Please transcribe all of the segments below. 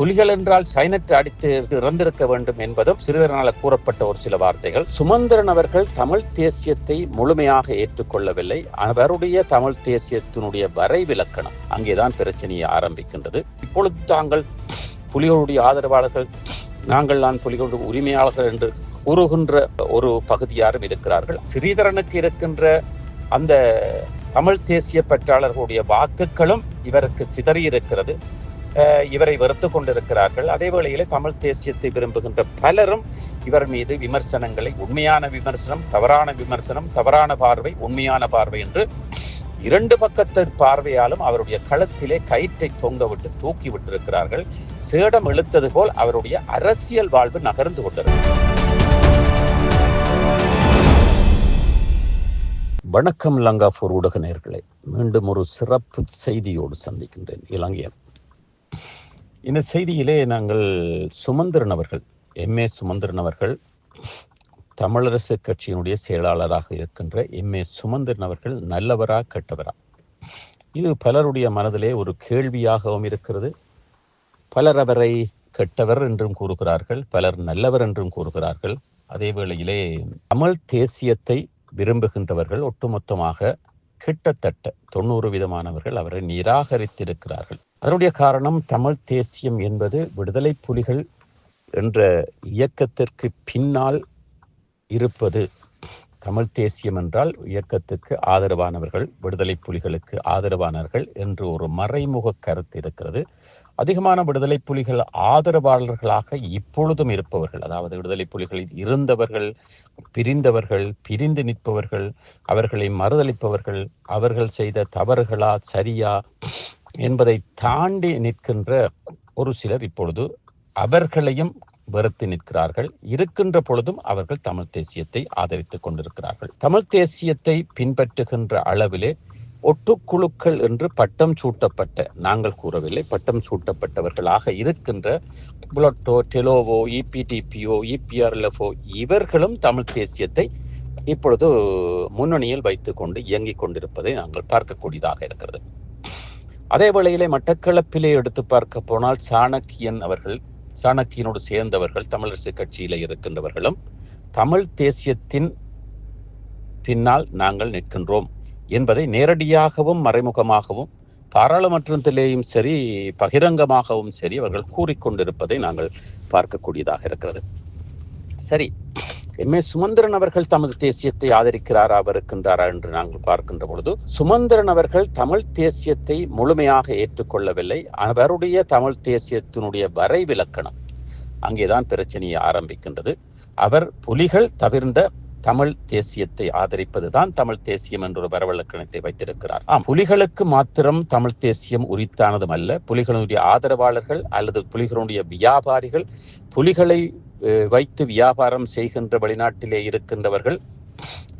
புலிகள் என்றால் சைனத்தை அடித்து இறந்திருக்க வேண்டும் என்பதும் சிறிதரனால கூறப்பட்ட ஒரு சில வார்த்தைகள். சுமந்திரன் அவர்கள் தமிழ் தேசியத்தை முழுமையாக ஏற்றுக்கொள்ளவில்லை. அவருடைய தமிழ் தேசியத்தினுடைய வரைவிலக்கணம் அங்கேதான் பிரச்சனையை ஆரம்பிக்கின்றது. இப்பொழுது தாங்கள் புலிகளுடைய ஆதரவாளர்கள் நாங்கள் நான் புலிகளுடைய உரிமையாளர்கள் என்று கூறுகின்ற ஒரு பகுதியாரும் இருக்கிறார்கள். ஸ்ரீதரனுக்கு இருக்கின்ற அந்த தமிழ் தேசிய பற்றாளர்களுடைய வாக்குகளும் இவருக்கு சிதறி இருக்கிறது இவரை வெறுத்து கொண்டிருக்கிறார்கள். அதே வேளையிலே தமிழ் தேசியத்தை விரும்புகின்ற பலரும் இவர் மீது விமர்சனங்களை உண்மையான விமர்சனம் தவறான விமர்சனம் தவறான பார்வை உண்மையான பார்வை என்று இரண்டு பக்கத்து பார்வையாலும் அவருடைய களத்திலே கயிற்றை தொங்க விட்டு தூக்கி விட்டிருக்கிறார்கள். சேடம் இழுத்தது போல் அவருடைய அரசியல் வாழ்வு நகர்ந்து கொண்டிருக்கிறது. வணக்கம் லங்காபூர் ஊடக நேர்களே. மீண்டும் ஒரு சிறப்பு செய்தியோடு சந்திக்கின்றேன். இலங்கையன். இந்த செய்தியிலே நாங்கள் சுமந்திரன் அவர்கள் எம்ஏ சுமந்திரன் அவர்கள் தமிழரசு கட்சியினுடைய செயலாளராக இருக்கின்ற எம்ஏ சுமந்திரன் அவர்கள் நல்லவரா கெட்டவரா? இது பலருடைய மனதிலே ஒரு கேள்வியாகவும் இருக்கிறது. பலர் அவரை கெட்டவர் என்றும் கூறுகிறார்கள் பலர் நல்லவர் என்றும் கூறுகிறார்கள். அதே வேளையிலே தமிழ் தேசியத்தை விரும்புகின்றவர்கள் ஒட்டுமொத்தமாக கிட்டத்தட்ட தொண்ணூறு விதமானவர்கள் அவரை நிராகரித்திருக்கிறார்கள். அதனுடைய காரணம் தமிழ் தேசியம் என்பது விடுதலை புலிகள் என்ற இயக்கத்திற்கு பின்னால் இருப்பது. தமிழ் தேசியம் என்றால் இயக்கத்துக்கு ஆதரவானவர்கள் விடுதலை புலிகளுக்கு ஆதரவானவர்கள் என்று ஒரு மறைமுக கருத்து இருக்கிறது. அதிகமான விடுதலை புலிகள் ஆதரவாளர்களாக இப்பொழுதும் இருப்பவர்கள் அதாவது விடுதலை புலிகளில் இருந்தவர்கள் பிரிந்தவர்கள் பிரிந்து நிற்பவர்கள் அவர்களை மறுதளிப்பவர்கள் அவர்கள் செய்த தவறுகளா சரியா என்பதை தாண்டி நிற்கின்ற ஒரு சிலர் இப்பொழுது அவர்களையும் வெறுத்து நிற்கிறார்கள். இருக்கின்ற பொழுதும் அவர்கள் தமிழ் தேசியத்தை ஆதரித்துக் கொண்டிருக்கிறார்கள். தமிழ் தேசியத்தை பின்பற்றுகின்ற அளவிலே ஒட்டுக்குழுக்கள் என்று பட்டம் சூட்டப்பட்ட நாங்கள் கூறவில்லை பட்டம் சூட்டப்பட்டவர்களாக இருக்கின்ற புலட்டோ டெலோவோ இபிடிபிஓ இபிஆர்எல்எஃப்ஓ இவர்களும் தமிழ் தேசியத்தை இப்பொழுது முன்னணியில் வைத்துக்கொண்டு இயங்கிக் கொண்டிருப்பதை நாங்கள் பார்க்கக்கூடியதாக இருக்கிறது. அதே வேளையிலே மட்டக்களப்பிலே எடுத்து பார்க்க போனால் சாணக்கியன் அவர்கள் சாணக்கியனோடு சேர்ந்தவர்கள் தமிழரசு கட்சியில் இருக்கின்றவர்களும் தமிழ் தேசியத்தின் பின்னால் நாங்கள் நிற்கின்றோம் என்பதை நேரடியாகவும் மறைமுகமாகவும் பாராளுமன்றத்திலேயும் சரி பகிரங்கமாகவும் சரி அவர்கள் கூறிக்கொண்டிருப்பதை நாங்கள் பார்க்கக்கூடியதாக இருக்கிறது. சரி. எம் ஏ சுமந்திரன் அவர்கள் தமது தேசியத்தை ஆதரிக்கிறாரா இருக்கின்றாரா என்று நாங்கள் பார்க்கின்ற பொழுது சுமந்திரன் அவர்கள் தமிழ் தேசியத்தை முழுமையாக ஏற்றுக்கொள்ளவில்லை. அவருடைய தமிழ் தேசியத்தினுடைய வரைவிலக்கணம் அங்கேதான் பிரச்சனையை ஆரம்பிக்கின்றது. அவர் புலிகள் தவிர்ந்த தமிழ் தேசியத்தை ஆதரிப்பதுதான் தமிழ் தேசியம் என்ற ஒரு வரவழக்கணத்தை வைத்திருக்கிறார். ஆம் புலிகளுக்கு மாத்திரம் தமிழ் தேசியம் உரித்தானதும் அல்ல. புலிகளுடைய ஆதரவாளர்கள் அல்லது புலிகளுடைய வியாபாரிகள் புலிகளை வைத்து வியாபாரம் செய்கின்ற வெளிநாட்டிலே இருக்கின்றவர்கள்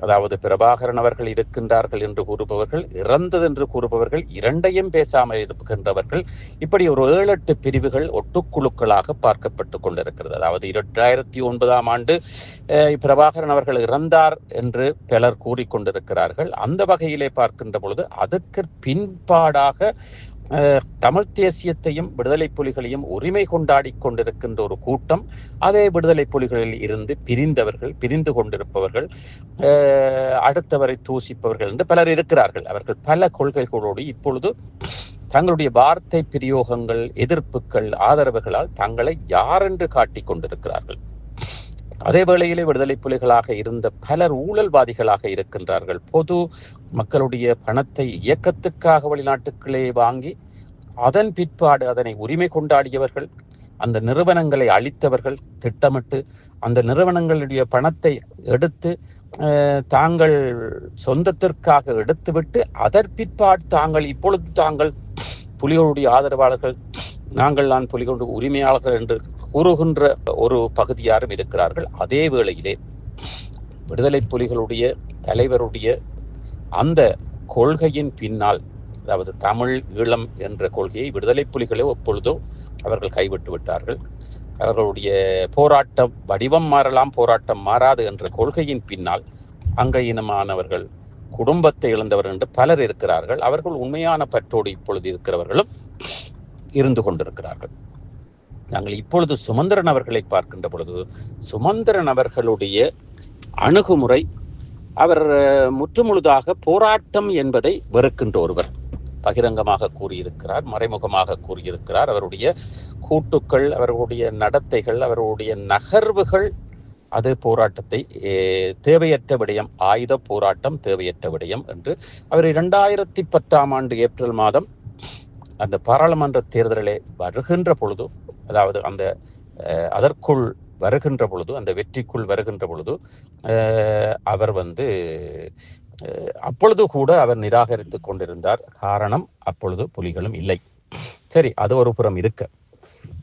அதாவது பிரபாகரன் அவர்கள் இருக்கின்றார்கள் என்று கூறுபவர்கள் இறந்தது என்று கூறுபவர்கள் இரண்டையும் பேசாமல் இருக்கின்றவர்கள் இப்படி ஒரு ஏழு எட்டு பிரிவுகள் ஒட்டுக்குழுக்களாக பார்க்கப்பட்டு கொண்டிருக்கிறது. அதாவது இரண்டாயிரத்தி ஒன்பதாம் ஆண்டு பிரபாகரன் அவர்கள் இறந்தார் என்று பலர் கூறிக்கொண்டிருக்கிறார்கள் அந்த வகையிலே பார்க்கின்ற பொழுது அதற்கு பின்பாடாக தமிழ் தேசியத்தையும் விடுதலை புலிகளையும் உரிமை கொண்டாடி கொண்டிருக்கின்ற ஒரு கூட்டம் அதே விடுதலை புலிகளில் இருந்து பிரிந்தவர்கள் பிரிந்து கொண்டிருப்பவர்கள் அடுத்தவரை தூசிப்பவர்கள் என்று பலர் இருக்கிறார்கள். அவர்கள் பல கொள்கைகளோடு இப்பொழுது தங்களுடைய வார்த்தை பிரயோகங்கள் எதிர்ப்புகள் ஆதரவுகளால் தங்களை யார் என்று காட்டிக் கொண்டிருக்கிறார்கள்? அதே வேளையிலே விடுதலை புலிகளாக இருந்த பலர் ஊழல்வாதிகளாக இருக்கின்றார்கள். பொது மக்களுடைய பணத்தை இயக்கத்துக்காக வெளிநாட்டுக்களே வாங்கி அதன் பிற்பாடு அதனை உரிமை கொண்டாடியவர்கள் அந்த நிறுவனங்களை அழித்தவர்கள் திட்டமிட்டு அந்த நிறுவனங்களுடைய பணத்தை எடுத்து தாங்கள் சொந்தத்திற்காக எடுத்துவிட்டு அதன் பிற்பாடு தாங்கள் இப்பொழுது தாங்கள் புலிகளுடைய ஆதரவாளர்கள் நாங்கள் நான் புலிகளுடைய உரிமையாளர்கள் என்று கூறுகின்ற ஒரு பகுதியாரும் இருக்கிறார்கள். அதே வேளையிலே விடுதலை புலிகளுடைய தலைவருடைய அந்த கொள்கையின் பின்னால் அதாவது தமிழ் ஈழம் என்ற கொள்கையை விடுதலை புலிகளே எப்பொழுதோ அவர்கள் கைவிட்டு விட்டார்கள். அவர்களுடைய போராட்டம் வடிவம் மாறலாம் போராட்டம் மாறாது என்ற கொள்கையின் பின்னால் அங்கையினமானவர்கள் குடும்பத்தை இழந்தவர் என்று பலர் இருக்கிறார்கள். அவர்கள் உண்மையான பற்றோடு இப்பொழுது இருக்கிறவர்களும் இருந்து கொண்டிருக்கிறார்கள். நாங்கள் இப்பொழுது சுமந்திரன் அவர்களை பார்க்கின்ற பொழுது சுமந்திரன் அவர்களுடைய அணுகுமுறை அவர் முற்றுமுழுதாக போராட்டம் என்பதை வெறுக்கின்ற ஒருவர். பகிரங்கமாக கூறியிருக்கிறார் மறைமுகமாக கூறியிருக்கிறார். அவருடைய கூட்டுக்கள் அவர்களுடைய நடத்தைகள் அவர்களுடைய நகர்வுகள் அது போராட்டத்தை தேவையற்ற விடயம் ஆயுத போராட்டம் தேவையற்ற விடயம் என்று அவர் இரண்டாயிரத்தி பத்தாம் ஆண்டு ஏப்ரல் மாதம் அந்த பாராளுமன்ற தேர்தலிலே வருகின்ற பொழுது அதாவது அந்த அதற்குள் வருகின்ற பொழுது அந்த வெற்றிக்குள் வருகின்ற பொழுது அவர் வந்து அப்பொழுது கூட அவர் நிராகரித்து கொண்டிருந்தார். காரணம் அப்பொழுது புலிகளும் இல்லை. சரி அது ஒரு புறம் இருக்க.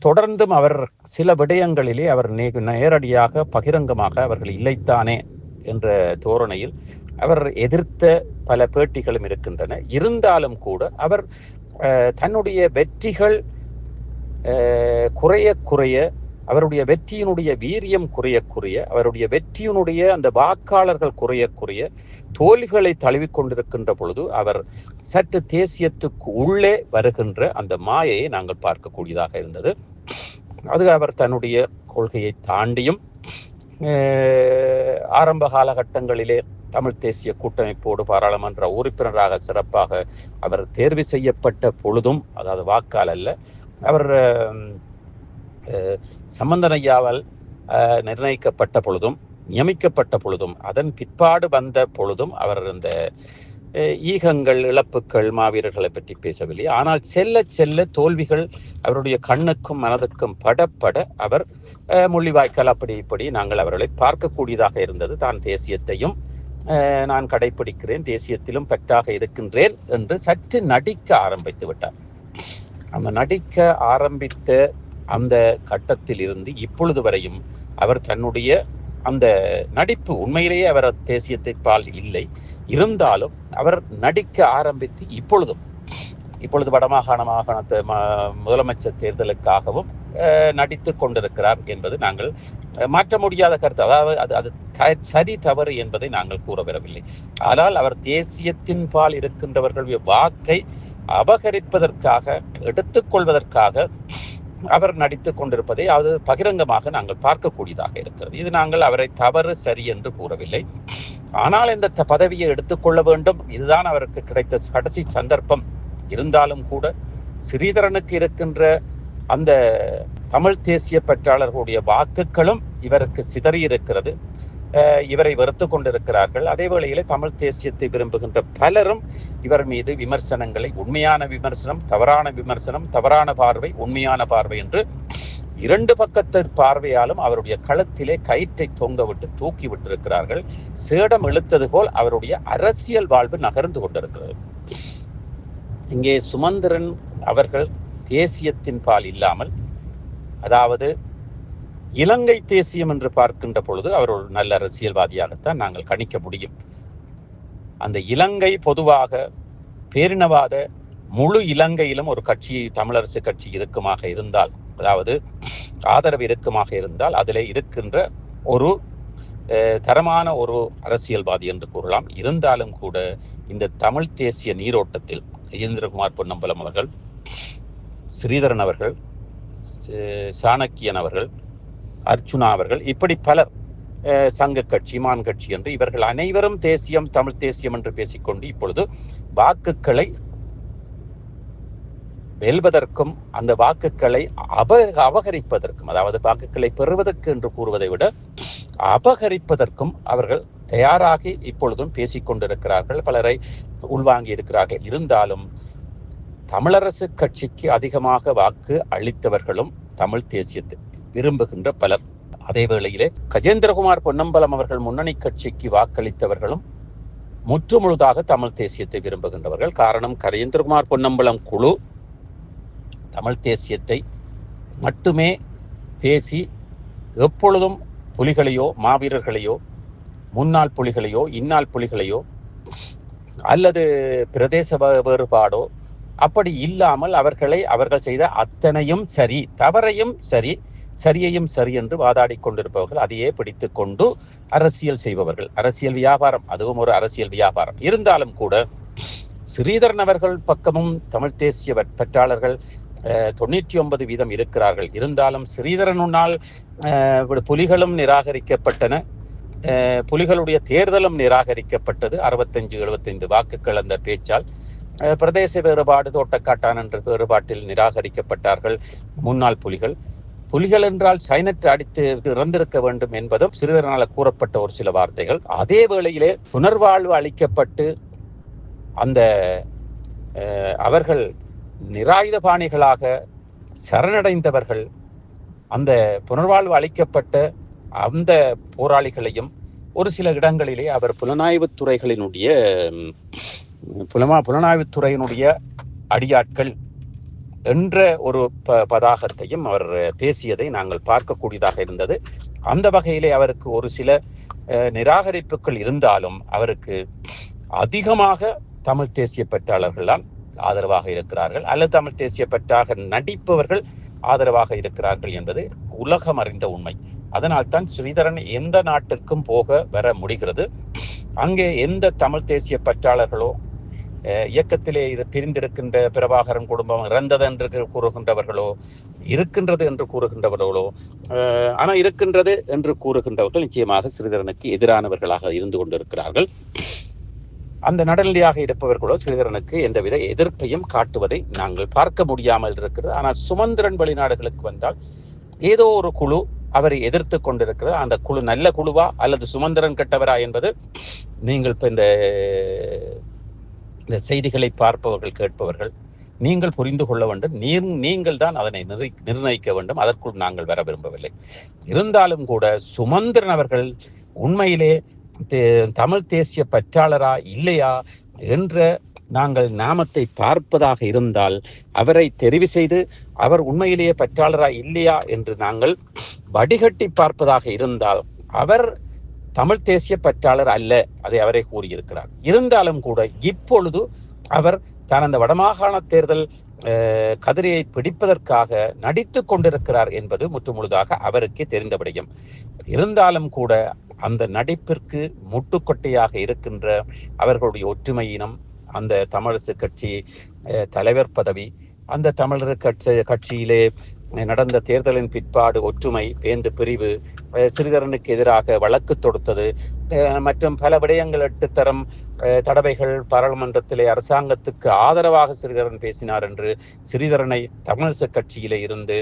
தொடர்ந்தும் அவர் சில விடயங்களிலே அவர் நேரடியாக பகிரங்கமாக அவர்கள் இல்லைத்தானே என்ற தோரணையில் அவர் எதிர்த்த பல பேட்டிகளும் இருக்கின்றன. இருந்தாலும் கூட அவர் தன்னுடைய வெற்றிகள் குறைய குறைய அவருடைய வெற்றியினுடைய வீரியம் குறைய குறைய அவருடைய வெற்றியினுடைய அந்த வாக்காளர்கள் குறைய குறைய தோல்விகளை தழுவிக்கொண்டிருக்கின்ற பொழுது அவர் சற்று தேசியத்துக்கு உள்ளே வருகின்ற அந்த மாயையை நாங்கள் பார்க்கக்கூடியதாக இருந்தது. அது அவர் தன்னுடைய கொள்கையை தாண்டியும் ஆரம்ப காலகட்டங்களிலே தமிழ் தேசிய கூட்டமைப்போடு பாராளுமன்ற உறுப்பினராக சிறப்பாக அவர் தேர்வு செய்யப்பட்ட பொழுதும் அதாவது வாக்கால் அல்ல அவர் சம்பந்தனையாவல் நிர்ணயிக்கப்பட்ட பொழுதும் நியமிக்கப்பட்ட பொழுதும் அதன் பிற்பாடு வந்த பொழுதும் அவர் இந்த ஈகங்கள் இழப்புக்கள் மாவீரர்களை பற்றி பேசவில்லை. ஆனால் செல்ல செல்ல தோல்விகள் அவருடைய கண்ணுக்கும் மனதுக்கும் படப்பட அவர் மொழிவாய்க்கால் முள்ளிவாய்க்கால் அப்படி இப்படி நாங்கள் அவர்களை பார்க்கக்கூடியதாக இருந்தது. தான் தேசியத்தையும் நான் கடைபிடிக்கிறேன் தேசியத்திலும் பற்றாக இருக்கின்றேன் என்று சற்று நடிக்க ஆரம்பித்து விட்டார். அந்த நடிக்க ஆரம்பித்த அந்த கட்டத்தில் இருந்து இப்பொழுது வரையும் அவர் தன்னுடைய அந்த நடிப்பு உண்மையிலேயே அவர் தேசியத்தை பால் இல்லை. இருந்தாலும் அவர் நடிக்க ஆரம்பித்து இப்பொழுதும் இப்பொழுது வடமாகாண மாகாணத்தை ம- முதலமைச்சர் தேர்தலுக்காகவும் நடித்து கொண்டிருக்கிறார் என்பது நாங்கள் மாற்ற முடியாத கருத்து. அதாவது அது அது த- சரி தவறு என்பதை நாங்கள் கூற வரவில்லை ஆனால் அவர் தேசியத்தின் பால் இருக்கின்றவர்களுடைய வாக்கை அபகரிப்பதற்காக எடுத்துக்கொள்வதற்காக அவர் நடித்து கொண்டிருப்பதை அது பகிரங்கமாக நாங்கள் பார்க்கக்கூடியதாக இருக்கிறது. இது நாங்கள் அவரை தவறு சரி என்று கூறவில்லை. ஆனால் இந்த த- பதவியை எடுத்துக்கொள்ள வேண்டும். இதுதான் அவருக்கு கிடைத்த கடைசி சந்தர்ப்பம். இருந்தாலும் கூட ஸ்ரீதரனுக்கு இருக்கின்ற அந்த தமிழ் தேசிய பற்றாளர்களுடைய வாக்குகளும் இவருக்கு சிதறி இருக்கிறது அஹ் இவரை வெறுத்து கொண்டிருக்கிறார்கள். அதே வேளையிலே தமிழ் தேசியத்தை விரும்புகின்ற பலரும் இவர் மீது விமர்சனங்களை உண்மையான விமர்சனம் தவறான விமர்சனம் தவறான பார்வை உண்மையான பார்வை என்று இரண்டு பக்கத்து பார்வையாலும் அவருடைய களத்திலே கயிற்றை தொங்க விட்டு தூக்கி விட்டிருக்கிறார்கள். சேடம் இழுத்தது போல் அவருடைய அரசியல் வாழ்வு நகர்ந்து கொண்டிருக்கிறது. இங்கே சுமந்திரன் அவர்கள் தேசியத்தின் பால் இல்லாமல் அதாவது இலங்கை தேசியம் என்று பார்க்கின்ற பொழுது அவர் ஒரு நல்ல அரசியல்வாதியாகத்தான் நாங்கள் கணிக்க முடியும். அந்த இலங்கை பொதுவாக பேரினவாத முழு இலங்கையிலும் ஒரு கட்சி தமிழரசு கட்சி இருக்குமாக இருந்தால் அதாவது ஆதரவு இருக்குமாக இருந்தால் அதிலே இருக்கின்ற ஒரு தரமான ஒரு அரசியல்வாதி என்று கூறலாம். இருந்தாலும் கூட இந்த தமிழ் தேசிய நீரோட்டத்தில் கஜேந்திரகுமார் பொன்னம்பலம் அவர்கள் ஸ்ரீதரன் அவர்கள் சாணக்கியன் அவர்கள் அர்ச்சுனா அவர்கள் இப்படி பலர் அஹ், சங்க கட்சி மான் கட்சி என்று இவர்கள் அனைவரும் தேசியம் தமிழ் தேசியம் என்று பேசிக்கொண்டு இப்பொழுது வாக்குகளை வெல்வதற்கும் அந்த வாக்குகளை அப அபகரிப்பதற்கும் அதாவது வாக்குகளை பெறுவதற்கு என்று கூறுவதை விட அபகரிப்பதற்கும் அவர்கள் தயாராகி இப்பொழுதும் பேசிக்கொண்டிருக்கிறார்கள். பலரை உள்வாங்கி இருக்கிறார்கள் இருந்தாலும் தமிழரசு கட்சிக்கு அதிகமாக வாக்கு அளித்தவர்களும் தமிழ் தேசியத்தை விரும்புகின்ற பலர். அதே வேளையிலே கஜேந்திரகுமார் பொன்னம்பலம் அவர்கள் முன்னணி கட்சிக்கு வாக்களித்தவர்களும் முற்றுமுழுதாக தமிழ் தேசியத்தை விரும்புகின்றவர்கள். காரணம் கஜேந்திரகுமார் பொன்னம்பலம் குழு தமிழ் தேசியத்தை மட்டுமே பேசி எப்பொழுதும் புலிகளையோ மாவீரர்களையோ முன்னாள் புலிகளையோ இந்நாள் புலிகளையோ அல்லது பிரதேச வேறுபாடோ அப்படி இல்லாமல் அவர்களை அவர்கள் செய்த அத்தனையும் சரி தவறையும் சரி சரியையும் சரி என்று வாதாடி கொண்டிருப்பவர்கள் அதையே பிடித்து கொண்டு அரசியல் செய்பவர்கள். அரசியல் வியாபாரம் அதுவும் ஒரு அரசியல் வியாபாரம். இருந்தாலும் கூட ஸ்ரீதரன் அவர்கள் பக்கமும் தமிழ் தேசிய வட்- தொண்ணூற்றி ஒன்பது வீதம் இருக்கிறார்கள். இருந்தாலும் ஸ்ரீதரனுனால் புலிகளும் நிராகரிக்கப்பட்டன. புலிகளுடைய தேர்தலும் நிராகரிக்கப்பட்டது. அறுபத்தஞ்சு எழுபத்தைந்து வாக்குகள் அந்த பேச்சால். பிரதேச வேறுபாடு தோட்டக்காட்டான் என்ற வேறுபாட்டில் நிராகரிக்கப்பட்டார்கள். முன்னாள் புலிகள். புலிகள் என்றால் சைனற்று அடித்து இறந்திருக்க வேண்டும் என்பதும் சிறிதரனால கூறப்பட்ட ஒரு சில வார்த்தைகள். அதே வேளையிலே புனர்வாழ்வு அளிக்கப்பட்டு அந்த அவர்கள் நிராயுத பாணிகளாக சரணடைந்தவர்கள் அந்த புனர்வாழ்வு அளிக்கப்பட்ட அந்த போராளிகளையும் ஒரு சில இடங்களிலே அவர் புலனாய்வு துறைகளினுடைய புலமா புலனாய்வுத்துறையினுடைய அடியாட்கள் என்ற ஒரு ப பதாகத்தையும் அவர் பேசியதை நாங்கள் பார்க்கக்கூடியதாக இருந்தது. அந்த வகையிலே அவருக்கு ஒரு சில நிராகரிப்புகள் இருந்தாலும் அவருக்கு அதிகமாக தமிழ் தேசிய பற்றாளர்களால் ஆதரவாக இருக்கிறார்கள். அல்லது தமிழ் தேசிய பற்றாக நடிப்பவர்கள் ஆதரவாக இருக்கிறார்கள் என்பது உலகம் அறிந்த உண்மை. அதனால் தான் ஸ்ரீதரன் எந்த நாட்டிற்கும் போக வர முடிகிறது. அங்கே எந்த தமிழ் தேசிய பற்றாளர்களோ இயக்கத்திலே இது பிரிந்திருக்கின்ற பிரபாகரன் குடும்பம் இறந்தது என்று கூறுகின்றவர்களோ இருக்கின்றது என்று கூறுகின்றவர்களோ ஆனால் இருக்கின்றது என்று கூறுகின்றவர்கள் நிச்சயமாக சிறிதரனுக்கு எதிரானவர்களாக இருந்து கொண்டிருக்கிறார்கள். அந்த நடுநிலையாக இருப்பவர்களோ சிறிதரனுக்கு எந்தவித எதிர்ப்பையும் காட்டுவதை நாங்கள் பார்க்க முடியாமல் இருக்கிறது. ஆனால் சுமந்திரன் வெளிநாடுகளுக்கு வந்தால் ஏதோ ஒரு குழு அவரை எதிர்த்து கொண்டிருக்கிறது. அந்த குழு நல்ல குழுவா அல்லது சுமந்திரன் கெட்டவரா என்பது நீங்கள் இப்போ இந்த இந்த செய்திகளை பார்ப்பவர்கள் கேட்பவர்கள் நீங்கள் புரிந்து கொள்ள வேண்டும். நீ நீங்கள் தான் அதனை நிர்ணயிக்க வேண்டும். அதற்குள் நாங்கள் வர விரும்பவில்லை. இருந்தாலும் கூட சுமந்திரன் அவர்கள் உண்மையிலே தமிழ் தேசிய பற்றாளரா இல்லையா என்ற நாங்கள் நாமத்தை பார்ப்பதாக இருந்தால் அவரை தெரிவு செய்து அவர் உண்மையிலேயே பற்றாளரா இல்லையா என்று நாங்கள் வடிகட்டி பார்ப்பதாக இருந்தால் அவர் தமிழ் தேசிய பற்றாளர் அல்ல அதை அவரே கூறியிருக்கிறார். இருந்தாலும் கூட இப்பொழுது அவர் தனது அந்த வடமாகாண தேர்தல் கதிரியை பிடிப்பதற்காக நடித்து கொண்டிருக்கிறார் என்பது முற்றுமுழுதாக அவருக்கே தெரிந்த விடயம். இருந்தாலும் கூட அந்த நடிப்பிற்கு முட்டுக்கொட்டையாக இருக்கின்ற அவர்களுடைய ஒற்றுமையினம் அந்த தமிழரசு கட்சி தலைவர் பதவி அந்த தமிழர் கட்சி கட்சியிலே நடந்த தேர்தலின் பிற்பாடு ஒற்றுமை பேந்து பிரிவு சிறிதரனுக்கு எதிராக வழக்கு தொடுத்தது. மற்றும் பல விடயங்கள் எட்டு தரம் தடவைகள் பாராளுமன்றத்திலே அரசாங்கத்துக்கு ஆதரவாக சிறிதரன் பேசினார் என்று சிறிதரனை தமிழிசை கட்சியிலே இருந்து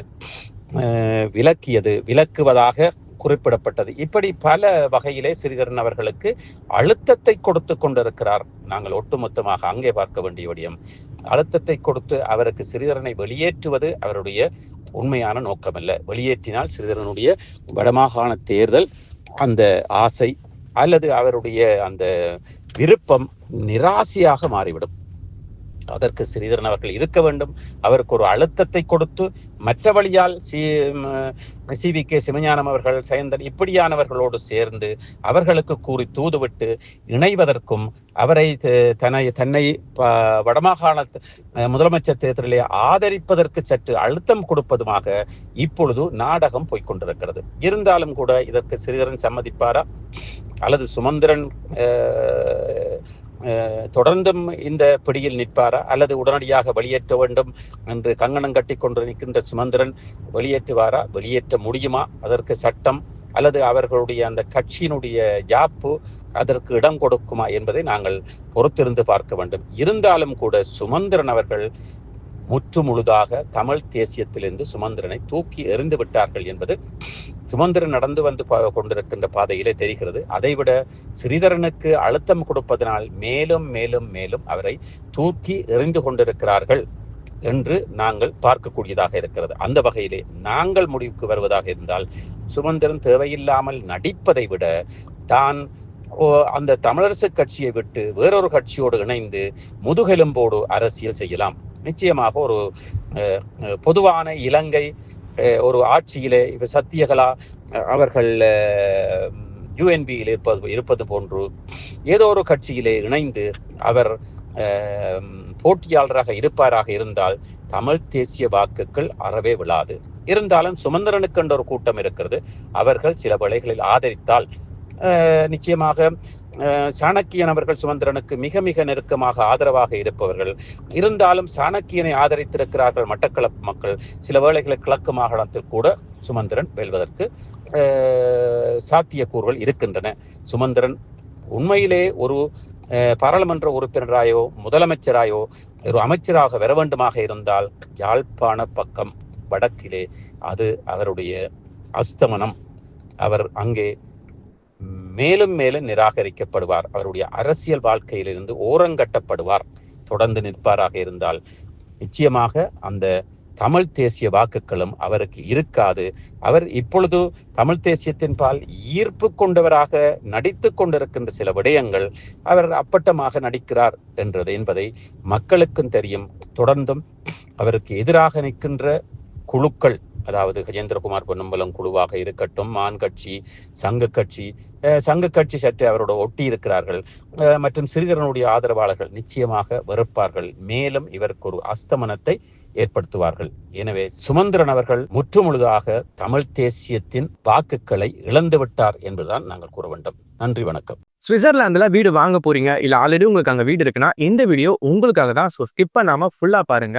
விலக்கியது விலக்குவதாக குறிப்பிடப்பட்டது. இப்படி பல வகையிலே சிறிதரன் அவர்களுக்கு அழுத்தத்தை கொடுத்து கொண்டிருக்கிறார். நாங்கள் ஒட்டுமொத்தமாக அங்கே பார்க்க வேண்டிய விடயம் அழுத்தத்தை கொடுத்து அவருக்கு சிறிதரனை வெளியேற்றுவது அவருடைய உண்மையான நோக்கமல்ல. வெளியேற்றினால் சிறிதரனுடைய வடமாகாண தேர்தல் அந்த ஆசை அல்லது அவருடைய அந்த விருப்பம் நிராசையாக மாறிவிடும். அதற்கு ஸ்ரீதரன் அவர்கள் இருக்க வேண்டும். அவருக்கு ஒரு அழுத்தத்தை கொடுத்து மற்ற வழியால் C C V K Sivagnanam அவர்கள் சயந்தன் இப்படியானவர்களோடு சேர்ந்து அவர்களுக்கு கூறி தூதுவிட்டு இணைவதற்கும் அவரை தன்னை தன்னை வடமாகாண முதலமைச்சர் தேர்தலிலே ஆதரிப்பதற்கு சற்று அழுத்தம் கொடுப்பதுமாக இப்பொழுது நாடகம் போய்கொண்டிருக்கிறது இருந்தாலும் கூட இதற்கு சிறிதரன் சம்மதிப்பாரா? அல்லது சுமந்திரன் தொடர்ந்தும் இந்த பிடியில் நிற்பாரா? அல்லது உடனடியாக வெளியேற்ற வேண்டும் என்று கங்கணம் கட்டி கொண்டு நிற்கின்ற சுமந்திரன் வெளியேற்றுவாரா? வெளியேற்ற முடியுமா? அதற்கு சட்டம் அல்லது அவர்களுடைய அந்த கட்சியினுடைய யாப்பு அதற்கு இடம் கொடுக்குமா என்பதை நாங்கள் பொறுத்திருந்து பார்க்க வேண்டும். இருந்தாலும் கூட சுமந்திரன் அவர்கள் முற்று முழுதாக தமிழ் தேசியத்திலிருந்து சுமந்திரனை தூக்கி எறிந்து விட்டார்கள் என்பது சுமந்திரன் நடந்து வந்து கொண்டிருக்கின்ற பாதையிலே தெரிகிறது. அதைவிட ஸ்ரீதரனுக்கு அழுத்தம் கொடுப்பதனால் மேலும் மேலும் மேலும் அவரை தூக்கி எறிந்து கொண்டிருக்கிறார்கள் என்று நாங்கள் பார்க்கக்கூடியதாக இருக்கிறது. அந்த வகையிலே நாங்கள் முடிவுக்கு வருவதாக இருந்தால் சுமந்திரன் தேவையில்லாமல் நடிப்பதை விட தான் அந்த தமிழரசு கட்சியை விட்டு வேறொரு கட்சியோடு இணைந்து முதுகெலும்போடு அரசியல் செய்யலாம். நிச்சயமாக ஒரு பொதுவான இலங்கை ஒரு ஆட்சியிலே இப்போ சத்தியகலா அவர்கள் யுஎன்பியில் இருப்பது இருப்பது போன்று ஏதோ ஒரு கட்சியிலே இணைந்து அவர் போட்டியாளராக இருப்பாராக இருந்தால் தமிழ் தேசிய வாக்குகள் அறவே விழாது. இருந்தாலும் சுமந்திரனுக்கு என்ற ஒரு கூட்டம் இருக்கிறது. அவர்கள் சில வேளைகளில் ஆதரித்தால் நிச்சயமாக சாணக்கியன் அவர்கள் சுமந்திரனுக்கு மிக மிக நெருக்கமாக ஆதரவாக இருப்பவர்கள். இருந்தாலும் சாணக்கியனை ஆதரித்திருக்கிறார்கள் மட்டக்களப்பு மக்கள். சில வேளைகளில் கிழக்கு மாகாணத்தில் கூட சுமந்திரன் வெல்வதற்கு சாத்தியக்கூறுகள் இருக்கின்றன. சுமந்திரன் உண்மையிலே ஒரு பாராளுமன்ற உறுப்பினராயோ முதலமைச்சராயோ ஒரு அமைச்சராக வர வேண்டுமாக இருந்தால் யாழ்ப்பாண பக்கம் வடக்கிலே அது அவருடைய அஸ்தமனம். அவர் அங்கே மேலும் மேலும் நிராகரிக்கப்படுவார். அவருடைய அரசியல் வாழ்க்கையிலிருந்து ஓரங்கட்டப்படுவார் தொடர்ந்து நிற்பாராக இருந்தால் நிச்சயமாக அந்த தமிழ் தேசிய வாக்குகளும் அவருக்கு இருக்காது. அவர் இப்பொழுது தமிழ் தேசியத்தின் பால் ஈர்ப்பு கொண்டவராக நடித்து கொண்டிருக்கின்ற சில விடயங்கள் அவர் அப்பட்டமாக நடிக்கிறார் என்றது என்பதை மக்களுக்கும் தெரியும். தொடர்ந்தும் அவருக்கு எதிராக நிற்கின்ற குழுக்கள் அதாவது கஜேந்திரகுமார் பொன்னம்பலம் குழுவாக இருக்கட்டும் மான் கட்சி சங்க கட்சி சங்க கட்சி சற்று அவரோட ஒட்டி இருக்கிறார்கள். மற்றும் சிறிதரனுடைய ஆதரவாளர்கள் நிச்சயமாக வெறுப்பார்கள். மேலும் இவருக்கு ஒரு அஸ்தமனத்தை ஏற்படுத்துவார்கள். எனவே சுமந்திரன் அவர்கள் முற்றுமுழுதாக தமிழ் தேசியத்தின் வாக்குகளை இழந்து விட்டார் என்பதுதான் நாங்கள் கூற வேண்டும். நன்றி வணக்கம். சுவிட்சர்லாந்துல வீடு வாங்க போறீங்க இல்ல ஆல்ரெடி உங்களுக்கு அங்க வீடு இருக்குன்னா இந்த வீடியோ உங்களுக்காக தான். ஸோ ஸ்கிப் பண்ணாம ஃபுல்லா பாருங்க.